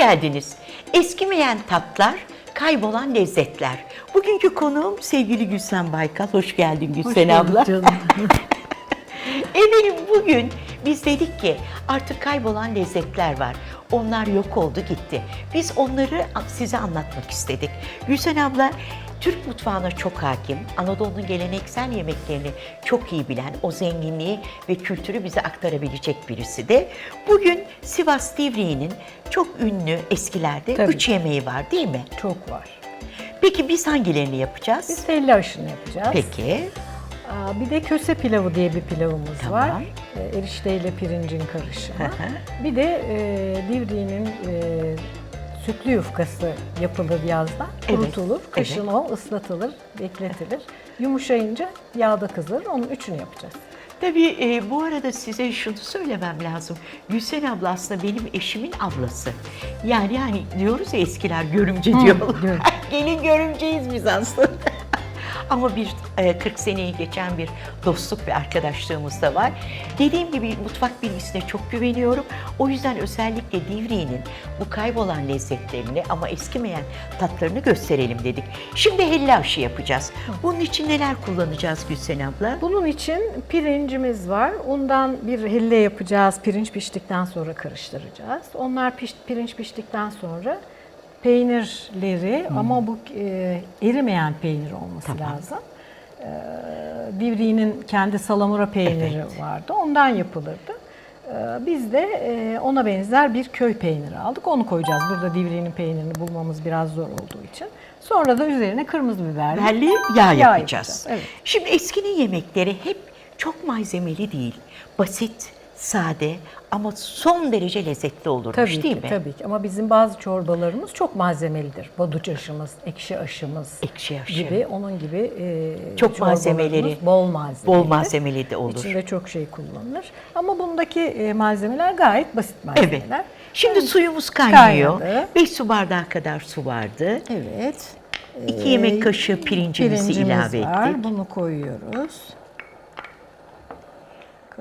geldiniz. Eskimeyen tatlar, kaybolan lezzetler. Bugünkü konuğum sevgili Gülsen Baykal. Hoş geldin Gülsen abla. Efendim bugün biz dedik ki artık kaybolan lezzetler var. Onlar yok oldu gitti. Biz onları size anlatmak istedik. Gülsen abla Türk mutfağına çok hakim, Anadolu'nun geleneksel yemeklerini çok iyi bilen, o zenginliği ve kültürü bize aktarabilecek birisi de. Bugün Sivas Divriği'nin çok ünlü eskilerde Tabii. üç yemeği var değil mi? Çok var. Peki biz hangilerini yapacağız? Biz helli aşını yapacağız. Peki. Aa, Bir de köse pilavı diye bir pilavımız Tamam. var. E, Erişteyle pirincin karışımı. bir de e, Divriğinin e, sütlü yufkası yapılır yazdan. Evet, Kurutulur. Kışın o ıslatılır, bekletilir. Yumuşayınca yağda kızarır. Onun üçünü yapacağız. Tabii e, bu arada size şunu söylemem lazım. Gülsen abla aslında benim eşimin ablası. Yani yani diyoruz ya eskiler görümce diyorlar. Gelin görümceyiz biz aslında. Ama bir e, 40 seneyi geçen bir dostluk ve arkadaşlığımız da var. Dediğim gibi mutfak bilgisine çok güveniyorum. O yüzden özellikle Divriği'nin bu kaybolan lezzetlerini ama eskimeyen tatlarını gösterelim dedik. Şimdi helli aşı yapacağız. Bunun için neler kullanacağız Gülsen abla? Bunun için pirincimiz var. Ondan bir helle yapacağız. Pirinç piştikten sonra karıştıracağız. Onlar piş, pirinç piştikten sonra peynirleri ama bu e, erimeyen peynir olması lazım. E, Divriğinin kendi salamura peyniri vardı. Ondan yapılırdı. E, biz de e, ona benzer bir köy peyniri aldık. Onu koyacağız. Burada Divriğinin peynirini bulmamız biraz zor olduğu için. Sonra da üzerine kırmızı biber. Biberli yağ, Yağ yapacağız. yapacağız, evet. Şimdi eskinin yemekleri hep çok malzemeli değil. Basit, sade ama son derece lezzetli olurmuş Tabii değil ki, mi? tabii ki. Ama bizim bazı çorbalarımız çok malzemelidir. Baduç aşımız, ekşi aşımız Ekşi aşı. gibi, onun gibi e, Çok çorbalarımız malzemeleri, bol malzemeli. Bol malzemeli de olur. İçinde çok şey kullanılır. Ama bundaki e, malzemeler gayet basit Evet. malzemeler. Şimdi suyumuz kaynıyor. Kaynadı. 5 su bardağı kadar su vardı. Evet. 2 yemek kaşığı pirincimizi Pirincimiz ilave var. ettik. Bunu koyuyoruz.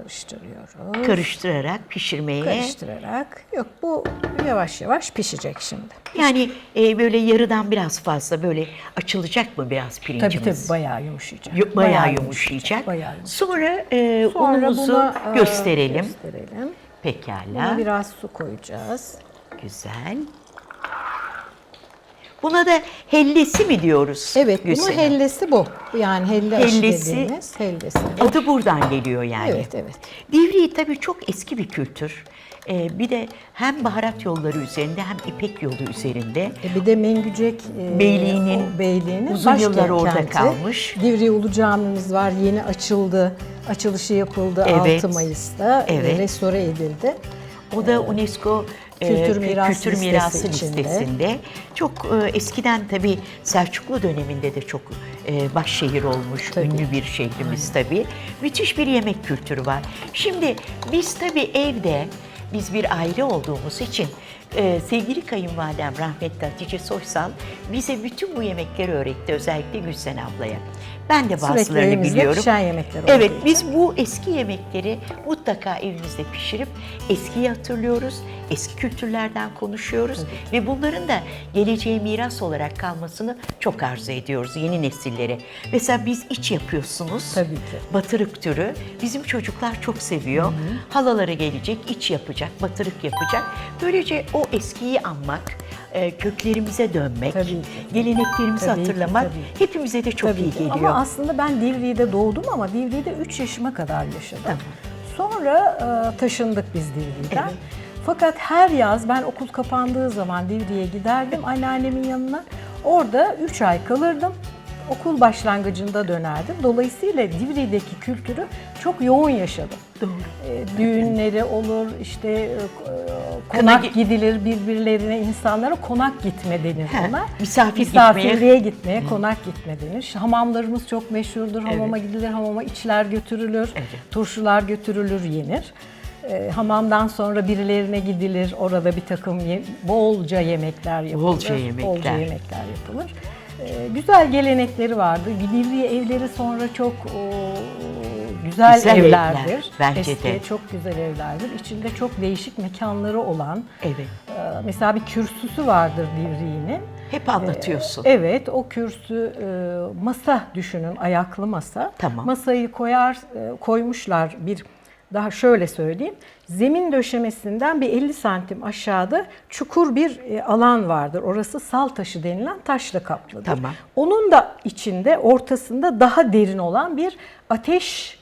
Karıştırıyoruz. Karıştırarak pişirmeye. Karıştırarak. Yok bu yavaş yavaş pişecek şimdi. Yani e, böyle yarıdan biraz fazla böyle açılacak mı biraz Tabii pirincimiz? tabii bayağı yumuşayacak. Yo- Bayağı, yumuşayacak. Bayağı yumuşayacak. Sonra, e, Sonra unumuzu buna, e, gösterelim. gösterelim. Pekala. Buna biraz su koyacağız. Güzel. Buna da hellesi mi diyoruz? Evet, bunun Hanım? hellesi bu. Yani helle aşı Hellesi. dediğimiz hellesi. Adı buradan geliyor yani. Evet, evet. Divriği tabii çok eski bir kültür. Ee, bir de hem baharat yolları üzerinde hem ipek yolu üzerinde. E bir de Mengücek e, Beyliğinin o beyliğinin uzun yıllar orada kalmış. Divriği Ulu Camimiz var. Yeni açıldı. Açılışı yapıldı Evet. 6 Mayıs'ta. E, Evet. Restore edildi. O da UNESCO Kültür kü- Miras Kültür Listesi Mirası içinde. listesinde. Çok e, eskiden tabii Selçuklu döneminde de çok e, başşehir olmuş, Tabii. ünlü bir şehrimiz tabii. Müthiş bir yemek kültürü var. Şimdi biz tabii evde biz bir aile olduğumuz için e, sevgili kayınvalidem rahmetli Hatice Soysal bize bütün bu yemekleri öğretti özellikle Gülsen ablaya. Ben de bazılarını biliyorum. pişen yemekler olduğu Evet biz bu eski yemekleri mutlaka evimizde pişirip eskiyi hatırlıyoruz, eski kültürlerden konuşuyoruz ve bunların da geleceğe miras olarak kalmasını çok arzu ediyoruz yeni nesillere. Mesela biz iç yapıyorsunuz. Tabii ki. Batırık türü. Bizim çocuklar çok seviyor. Halalara gelecek, iç yapacak, batırık yapacak. Böylece o eskiyi anmak, e, köklerimize dönmek, Tabii ki. geleneklerimizi Tabii ki, hatırlamak tabii ki. hepimize de çok Tabii iyi ki. geliyor. Ama aslında ben Divriği'de doğdum ama Divriği'de 3 yaşıma kadar yaşadım. Sonra e, taşındık biz Divriği'den. Evet. Fakat her yaz ben okul kapandığı zaman Divriğe giderdim anneannemin yanına. Orada 3 ay kalırdım. Okul başlangıcında dönerdim. Dolayısıyla Divriği'deki kültürü çok yoğun yaşadım. Doğru. E, düğünleri olur, işte e, Kına konak gi- gidilir birbirlerine, insanlara konak gitme denir ona. misafir Misafirliğe gitmeye. gitmeye, konak gitme denir. Hamamlarımız çok meşhurdur. Hamama gidilir, hamama içler götürülür, Evet. turşular götürülür, yenir. E, hamamdan sonra birilerine gidilir. Orada bir takım ye- bolca yemekler yapılır. Bolca yemekler. Bolca yemekler yapılır. E, güzel gelenekleri vardı. Divriği evleri sonra çok o, güzel güzel, Güzel evler, evlerdir. bence Eski, de. çok güzel evlerdir. İçinde çok değişik mekanları olan, Evet. e, mesela bir kürsüsü vardır Divriği'nin. Hep anlatıyorsun. Evet, o kürsü e, masa düşünün, ayaklı masa. Tamam. Masayı koyar, e, koymuşlar bir daha şöyle söyleyeyim. Zemin döşemesinden bir 50 santim aşağıda çukur bir e, alan vardır. Orası sal taşı denilen taşla kaplıdır. Tamam. Onun da içinde, ortasında daha derin olan bir ateş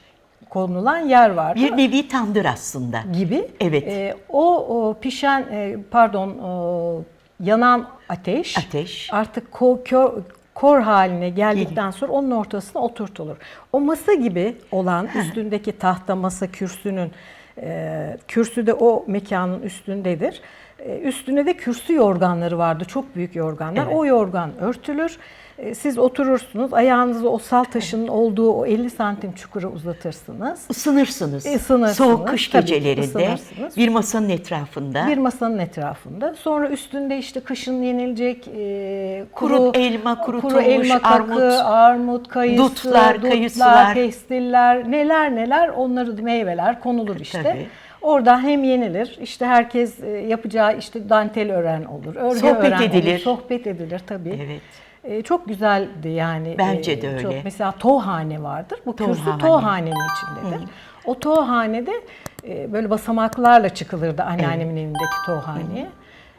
konulan yer vardır Bir nevi tandır aslında. gibi. Evet. E, o, o pişen e, pardon o yanan ateş, Ateş. artık ko, kö- kor haline geldikten sonra onun ortasına oturtulur. O masa gibi olan üstündeki tahta masa kürsünün e, kürsü de o mekanın üstündedir. E, üstüne de kürsü yorganları vardı. Çok büyük yorganlar. Evet. O yorgan örtülür. E, Siz oturursunuz. Ayağınızı o sal taşının olduğu o 50 santim çukura uzatırsınız. Isınırsınız. Isınırsınız. Soğuk kış Tabii gecelerinde bir masanın etrafında Bir masanın etrafında. Sonra üstünde işte kışın yenilecek e, kuru, Kuru elma, kurutulmuş kuru elma kakı, armut, armut, kayısı, dutlar, kayısılar. pestiller, neler neler onları meyveler konulur işte. Tabii. Orada hem yenilir, işte herkes e, yapacağı işte dantel ören olur, örgü Sohbet ören edilir. olur, sohbet edilir tabii. Evet. E, çok güzeldi yani. Bence E, de öyle. Çok, mesela tohhane vardır. Bu kürsü Tohhane. tohhanenin içindedir. O tohhanede e, böyle basamaklarla çıkılırdı anneannemin evindeki tohhaneye.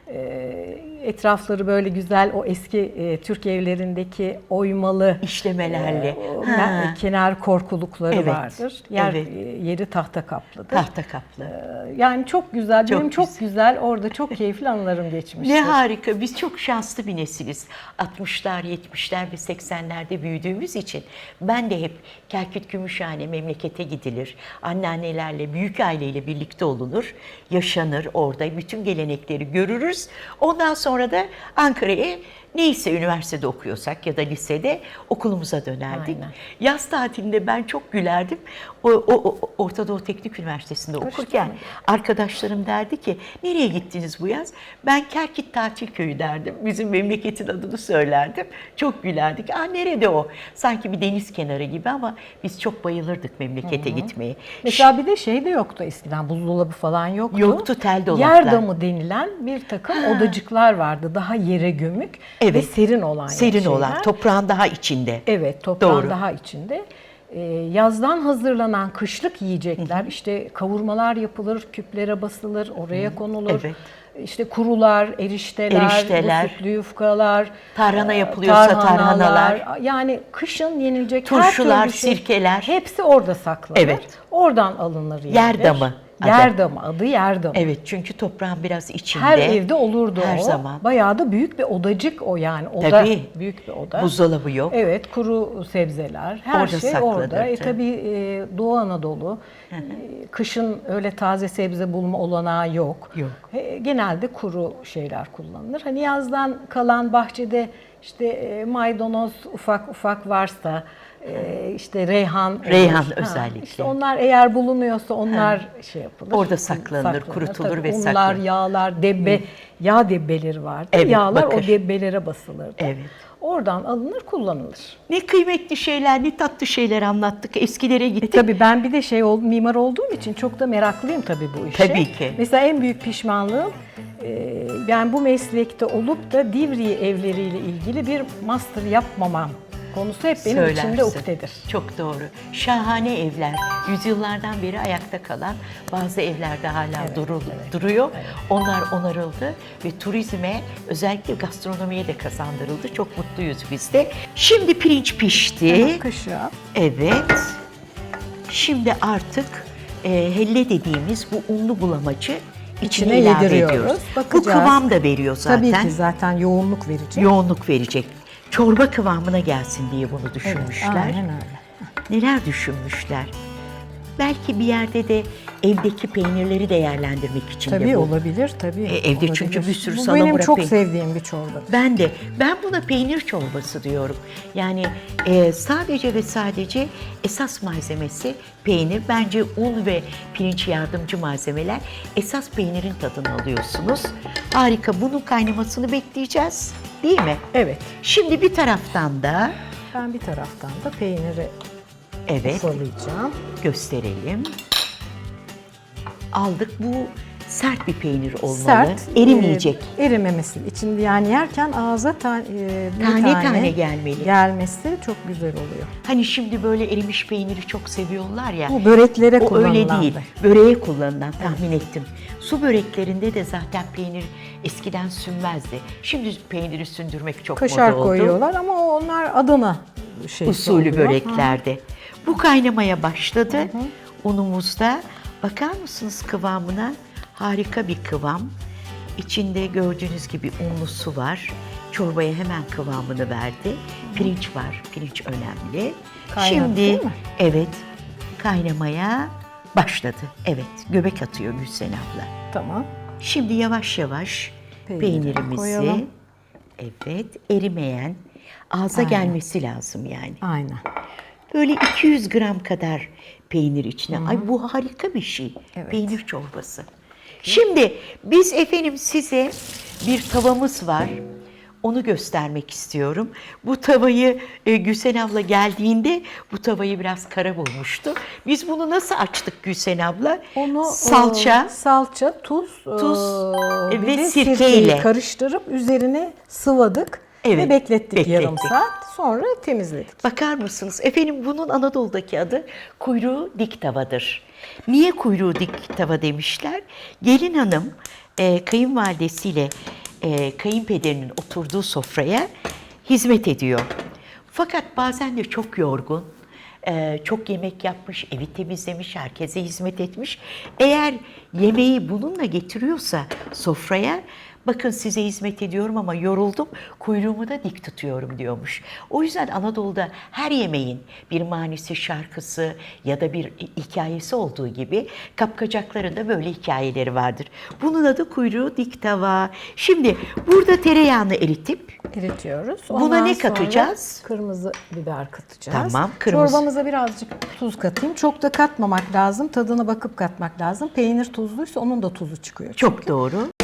E, etrafları böyle güzel o eski e, Türk evlerindeki oymalı İşlemelerle. e, Ha. kenar korkulukları Evet, vardır. Yer evet. e, yeri tahta kaplıdır. Tahta kaplı. E, Yani çok güzel. Çok Benim çok güzel. güzel. Orada çok keyifli anılarım geçmiştir. Ne harika. Biz çok şanslı bir nesiliz. 60'lar, 70'ler ve 80'lerde büyüdüğümüz için ben de hep Kerkük Gümüşhane memlekete gidilir. Anneannelerle, büyük aileyle birlikte olunur. Yaşanır orada. Bütün gelenekleri görürüz. Ondan sonra da Ankara'ya neyse üniversitede okuyorsak ya da lisede okulumuza dönerdik. Aynen. Yaz tatilinde ben çok gülerdim. O, o, o- Orta Doğu Teknik Üniversitesi'nde okurken arkadaşlarım derdi ki nereye gittiniz bu yaz? Ben Kerkit Tatil Köyü derdim. Bizim memleketin adını söylerdim. Çok gülerdik. Aa nerede o? Sanki bir deniz kenarı gibi ama biz çok bayılırdık memlekete gitmeye. Mesela bir de şey de yoktu eskiden buzdolabı falan yoktu. Yoktu, tel dolaplar. Yer damı denilen bir takım odacıklar vardı. Daha yere gömük ve Evet. serin olan Serin şeyler. olan, toprağın daha içinde. Evet, toprağın Doğru. daha içinde. Ee, yazdan hazırlanan kışlık yiyecekler, işte kavurmalar yapılır, küplere basılır, oraya konulur. Evet. İşte kurular, erişteler, Erişteler. sütlü yufkalar, Tarhana e, yapılıyorsa tarhanalar. Yani kışın yenilecek Turşular, her türlü şey, sirkeler. hepsi orada saklanır. Evet. Oradan alınır Yer damı adı. Yer damı, adı yer damı. Evet çünkü toprağın biraz içinde. Her evde olurdu Her o. zaman. Bayağı da büyük bir odacık o yani. Oda, Tabii. Büyük bir oda. Buzdolabı yok. Evet, kuru sebzeler, her Orada şey orada. E tabii e, Doğu Anadolu, e, kışın öyle taze sebze bulma olanağı yok. Yok. E, genelde kuru şeyler kullanılır. Hani yazdan kalan bahçede işte e, maydanoz ufak ufak varsa, e, işte reyhan olur. Reyhan özellikle. işte onlar eğer bulunuyorsa onlar şey yapılır. Orada saklanır, kurutulur Tabii ve unlar, saklanır. yağlar, debbe, yağ debbeleri vardı. Evet, Yağlar bakır. o debbelere basılırdı. Evet. Oradan alınır, kullanılır. Ne kıymetli şeyler, ne tatlı şeyler anlattık. Eskilere E gittik. tabii ben bir de şey oldum, mimar olduğum için çok da meraklıyım tabii bu işe. Tabii ki. Mesela en büyük pişmanlığım e, ben bu meslekte olup da Divriği evleriyle ilgili bir master yapmamam konusu hep benim Söylersin. içimde ukdedir. Çok doğru. Şahane evler. Yüzyıllardan beri ayakta kalan bazı evlerde hala durul- duruyor. Onlar onarıldı ve turizme özellikle gastronomiye de kazandırıldı. Çok mutluyuz biz de. Şimdi pirinç pişti. Kaşığa. Evet. Şimdi artık e, helle dediğimiz bu unlu bulamacı içine, İçine ilave yediriyoruz. ediyoruz. Bu Bakacağız. kıvam da veriyor zaten. Tabii ki zaten yoğunluk verecek. Yoğunluk verecek. Çorba kıvamına gelsin diye bunu Evet, düşünmüşler. aynen öyle. Neler düşünmüşler? Belki bir yerde de evdeki peynirleri değerlendirmek için de Tabii bu. olabilir tabii. E, evde olabilir. çünkü bir sürü Bu salamura benim çok peyn- sevdiğim bir çorba. Ben de. Ben buna peynir çorbası diyorum. Yani e, sadece ve sadece esas malzemesi peynir. Bence un ve pirinç yardımcı malzemeler. Esas peynirin tadını alıyorsunuz. Harika. Bunun kaynamasını bekleyeceğiz. Değil mi? Evet. Şimdi bir taraftan da Ben bir taraftan da peyniri Evet. ufalayacağım. gösterelim. Aldık bu sert bir peynir olmalı. Sert, Erimeyecek. e, erimemesi. İçinde yani yerken ağza ta, e, bir Tane tane gelmeli. Gelmesi çok güzel oluyor. Hani şimdi böyle erimiş peyniri çok seviyorlar ya. Bu böreklere O öyle kullanılan değil. da. Böreğe kullanılan tahmin ettim. Su böreklerinde de zaten peynir eskiden sünmezdi. Şimdi peyniri sündürmek çok Kaşar moda oldu. koyuyorlar ama onlar Adana şeysi Usulü oluyor. böreklerde. Bu kaynamaya başladı. Unumuzda bakar mısınız kıvamına? Harika bir kıvam. İçinde gördüğünüz gibi unlu su var. Çorbaya hemen kıvamını verdi. Pirinç var. Pirinç önemli. Kaynadı, Şimdi evet kaynamaya başladı. Evet göbek atıyor Gülsen abla. Tamam. Şimdi yavaş yavaş Peyniri peynirimizi koyalım. evet erimeyen ağza gelmesi lazım yani. Aynen. Böyle 200 gram kadar peynir içine. Ay bu harika bir şey. Evet. Peynir çorbası. Şimdi biz efendim size bir tavamız var. Onu göstermek istiyorum. Bu tavayı e, Gülsen abla geldiğinde bu tavayı biraz kara bulmuştu. Biz bunu nasıl açtık Gülsen abla? Onu salça, e, salça, tuz, Tuz e, bir ve sirkeyle. karıştırıp üzerine sıvadık Evet, ve beklettik, beklettik. yarım saat. Sonra temizledik. Bakar mısınız? Efendim bunun Anadolu'daki adı kuyruğu dik tavadır. Niye kuyruğu dik tava demişler? Gelin hanım e, kayınvalidesiyle e, kayınpederinin oturduğu sofraya hizmet ediyor. Fakat bazen de çok yorgun, e, çok yemek yapmış, evi temizlemiş, herkese hizmet etmiş. Eğer yemeği bununla getiriyorsa sofraya Bakın size hizmet ediyorum ama yoruldum, kuyruğumu da dik tutuyorum diyormuş. O yüzden Anadolu'da her yemeğin bir manisi, şarkısı ya da bir hikayesi olduğu gibi kapkacakların da böyle hikayeleri vardır. Bunun adı kuyruğu dik tava. Şimdi burada tereyağını eritip Eritiyoruz. Buna Ondan ne sonra katacağız? Kırmızı biber katacağız. Tamam, kırmızı- Çorbamıza birazcık tuz katayım. Çok da katmamak lazım. Tadına bakıp katmak lazım. Peynir tuzluysa onun da tuzu çıkıyor. çok doğru.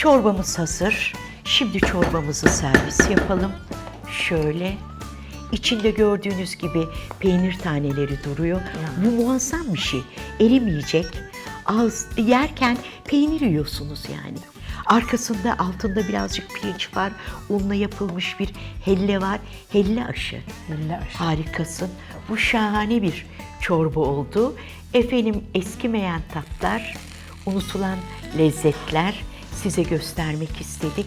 Çorbamız hazır. Şimdi çorbamızı servis yapalım. Şöyle. İçinde gördüğünüz gibi peynir taneleri duruyor. Bu muazzam bir şey. Erimeyecek. Ağız yerken peynir yiyorsunuz yani. Arkasında altında birazcık pirinç var. Unla yapılmış bir helle var. Helle aşı. Helle aşı. Harikasın. Bu şahane bir çorba oldu. Efendim eskimeyen tatlar, unutulan lezzetler size göstermek istedik.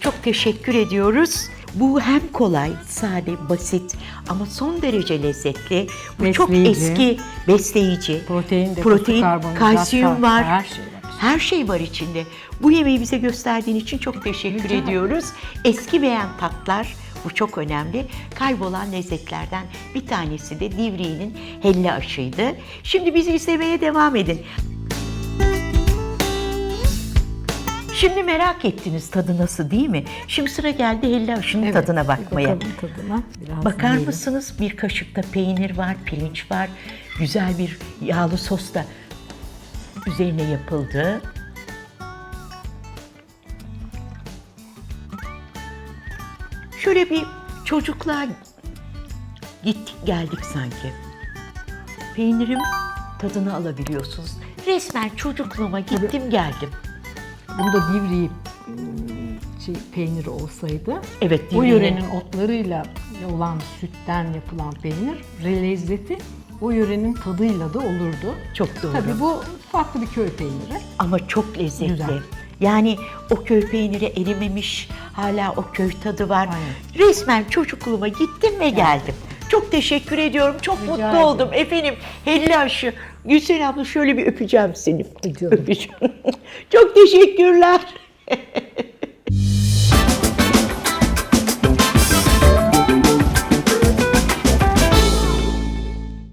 Çok teşekkür ediyoruz. Bu hem kolay, sade, basit ama son derece lezzetli. Bu çok Besleyici. eski, besleyici. Protein, protein, kalsiyum var. her şey var. Her şey var içinde. Bu yemeği bize gösterdiğin için çok teşekkür ediyoruz. Eskimeyen tatlar, bu çok önemli. Kaybolan lezzetlerden bir tanesi de Divriği'nin helle aşıydı. Şimdi bizi izlemeye devam edin. Şimdi merak ettiniz tadı nasıl değil mi? Şimdi sıra geldi helle aşının Evet, tadına bir bakmaya. bakalım tadına. Biraz Bakar yiyelim. mısınız? Bir kaşıkta peynir var, pirinç var. Güzel bir yağlı sos da üzerine yapıldı. Şöyle bir çocukluğa gittik geldik sanki. Peynirim tadını alabiliyorsunuz. Resmen çocukluğuma gittim geldim. Bunda divriği şey, peyniri olsaydı Evet, o yörenin otlarıyla olan sütten yapılan peynir lezzeti o yörenin tadıyla da olurdu. Çok doğru. Tabii bu farklı bir köy peyniri. Ama çok lezzetli. Güzel. Yani o köy peyniri erimemiş, hala o köy tadı var. Aynen. Resmen çocukluğuma gittim ve geldim. Çok teşekkür ediyorum. Çok Rica mutlu ederim. oldum efendim. Helle aşı. Gülsen abla şöyle bir öpeceğim seni. Öpeceğim. çok teşekkürler.